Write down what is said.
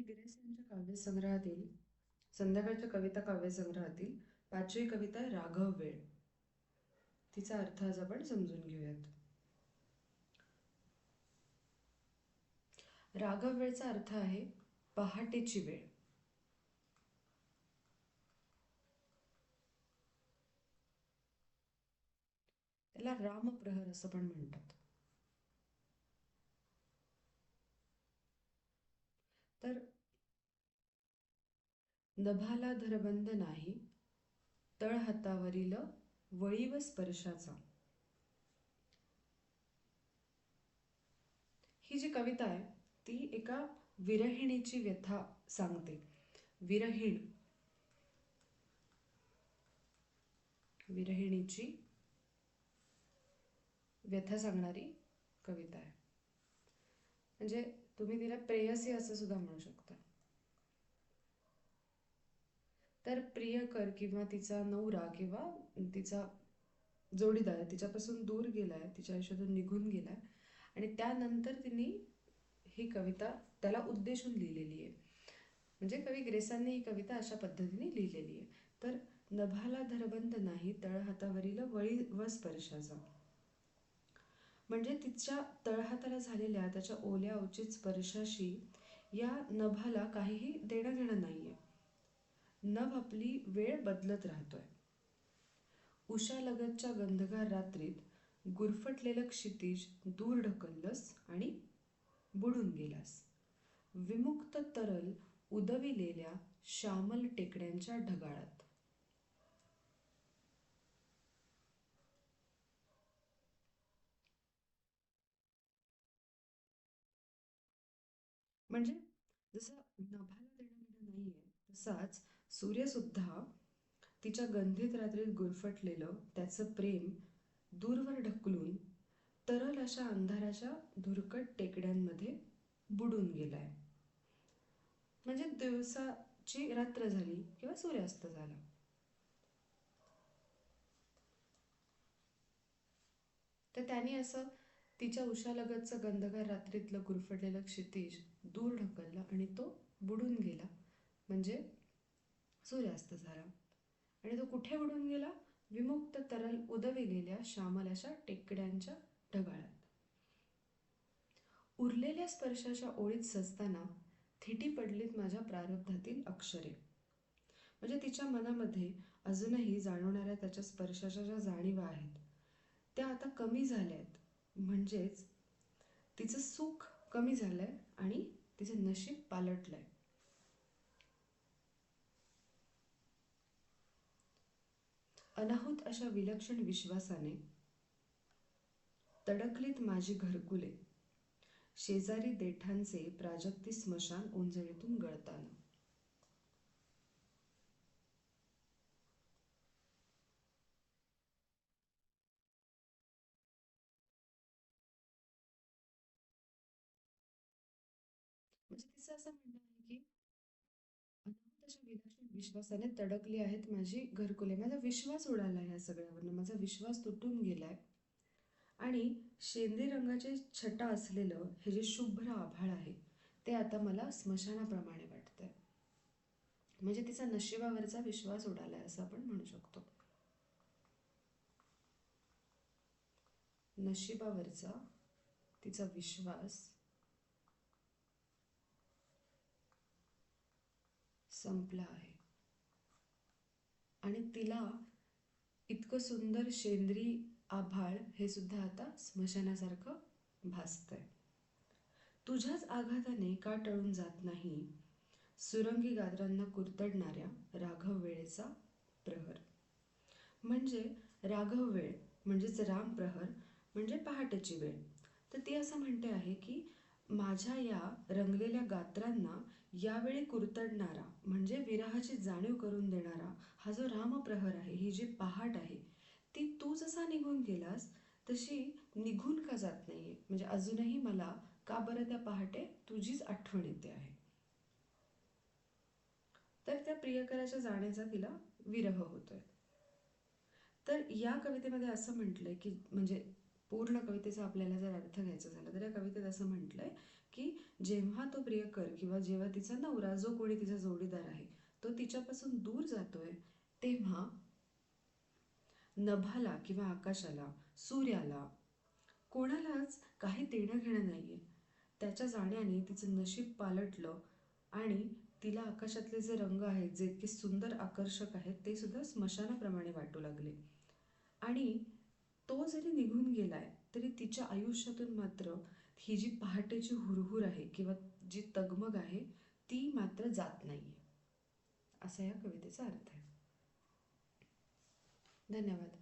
कवी गिरीश यांच्या काव्यसंग्रहातील संध्याकाळच्या कविता काव्यसंग्रहातील पाचवी कविता आहे राघव वेळ. तिचा अर्थ आज आपण समजून घेऊयात. राघव वेळचा अर्थ आहे पहाटेची वेळ. त्याला रामप्रहर असं पण म्हणतात. तर नभाला धरबंद नाही तळ हातावरील वळीव स्पर्शाचा. ही जी कविता आहे ती एका विरहिणीची व्यथा सांगते. विरहिण. विरहिणीची व्यथा सांगणारी कविता आहे. म्हणजे तुम्ही तिला प्रेयसी असं सुद्धा म्हणू शकता. तर प्रियकर किंवा तिचा नवरा किंवा तिचा जोडीदार तिच्यापासून दूर गेलाय तिच्या आयुष्यातून निघून गेलाय आणि त्यानंतर तिने ही कविता त्याला उद्देशून लिहिलेली आहे. म्हणजे कवी ग्रेसांनी ही कविता अशा पद्धतीने लिहिलेली आहे. तर नभाला धरबंद नाही तळहातावरील वळी व स्पर्शाचा. म्हणजे तिच्या तळहाताला झालेल्या त्याच्या ओल्या उचित स्पर्शाशी या नभाला काहीही देणं घेणं नाहीये. नभ आपली वेळ बदलत राहतोय. उशालगतच्या गंधगार रात्रीत गुरफटलेलं क्षितिज दूर ढकललंस आणि बुडून गेलास. विमुक्त तरल उदविलेल्या श्यामल टेकड्यांच्या ढगाळात. म्हणजे जसं नभाला देणं नाहीये तसाच सूर्यसुद्धा तिच्या गंधित रात्रीत गुरफटलेलं त्याचं प्रेम दूरवर ढकलून तरल अशा अंधाराच्या धुरकट टेकड्यांमध्ये बुडून गेलाय. म्हणजे दिवसाची रात्र झाली किंवा सूर्यास्त झाला. तर त्याने असं तिच्या उशालगतचं गंधगार रात्रीतलं गुरफटलेलं क्षितिज दूर ढकललं आणि तो बुडून गेला. म्हणजे सूर्यास्त झाला आणि तो कुठे बुडून गेला? विमुक्त तरल उदविलेल्या श्यामलाच्या टेकड्यांच्या ढगाळात. उरलेल्या स्पर्शाच्या ओळीत सजताना थिटी पडलीत माझ्या प्रारब्धातील अक्षरे. म्हणजे तिच्या मनामध्ये अजूनही जाणवणाऱ्या त्याच्या स्पर्शाच्या ज्या जाणीवा आहेत त्या आता कमी झाल्या आहेत म्हणजेच तिचं सुख कमी झालंय आणि तिचं नशीब पालटलंय. अनाहूत अशा विलक्षण विश्वासाने तडकलीत माझी घरकुले शेजारी देठांचे प्राजक्ती स्मशान ओंजळीतून गळताना. म्हणजे तिचं असं म्हणणं आहे की विश्वासाने तडकली आहेत माझी घरकुले. माझा विश्वास उडाला या सगळ्यावरनं. माझा विश्वास तुटून गेलाय. आणि शेंदी रंगाचे छटा असलेलं हे जे शुभ्र आभाळ आहे ते आता मला स्मशानाप्रमाणे वाटतंय. म्हणजे तिचा नशिबावरचा विश्वास उडालाय असं आपण म्हणू शकतो. नशिबावरचा तिचा विश्वास संपला आहे. आणि तिला इतकं सुंदर शेंद्री आभाळ हे सुद्धा आता स्मशानासारखं भासतंय. तुझ्याच आघाताने का टळून जात नाही? सुरंगी गादरांना कुरतडणाऱ्या राघव वेळेचा प्रहर. म्हणजे राघव वेळ म्हणजेच राम प्रहर म्हणजे पहाटेची वेळ. तर ती असं म्हणते आहे की माझ्या या रंगलेल्या गात्रांना यावेळी कुरतडणारा म्हणजे विरहाची जाणीव करून देणारा हा जो रामप्रहर आहे ही जी पहाट आहे ती तू जसा निघून गेलास तशी निघून का जात नाहीये? म्हणजे अजूनही मला का बरं त्या पहाटे तुझीच आठवण येते आहे. तर त्या प्रियकराच्या जाण्याचा तिला विरह होतोय. तर या कवितेमध्ये असं म्हटलंय की म्हणजे पूर्ण कवितेचा आपल्याला जर अर्थ घ्यायचा झाला तर या कवितेत असं म्हटलंय की जेव्हा तो प्रियकर किंवा जेव्हा तिचा नवरा जो कोणी तिचा जोडीदार आहे तो तिच्यापासून दूर जातोय तेव्हा नभाला किंवा आकाशाला सूर्याला कोणालाच काही देणं घेणं नाहीये. त्याच्या जाण्याने तिचं नशीब पालटलं आणि तिला आकाशातले जे रंग आहेत जे इतके सुंदर आकर्षक आहेत ते सुद्धा स्मशानाप्रमाणे वाटू लागले. आणि तो जरी निघून गेलाय तरी तिच्या आयुष्यातून मात्र ही जी पहाटेची हुरहुर आहे किंवा जी तगमग आहे ती मात्र जात नाहीये. असा या कवितेचा अर्थ आहे. धन्यवाद.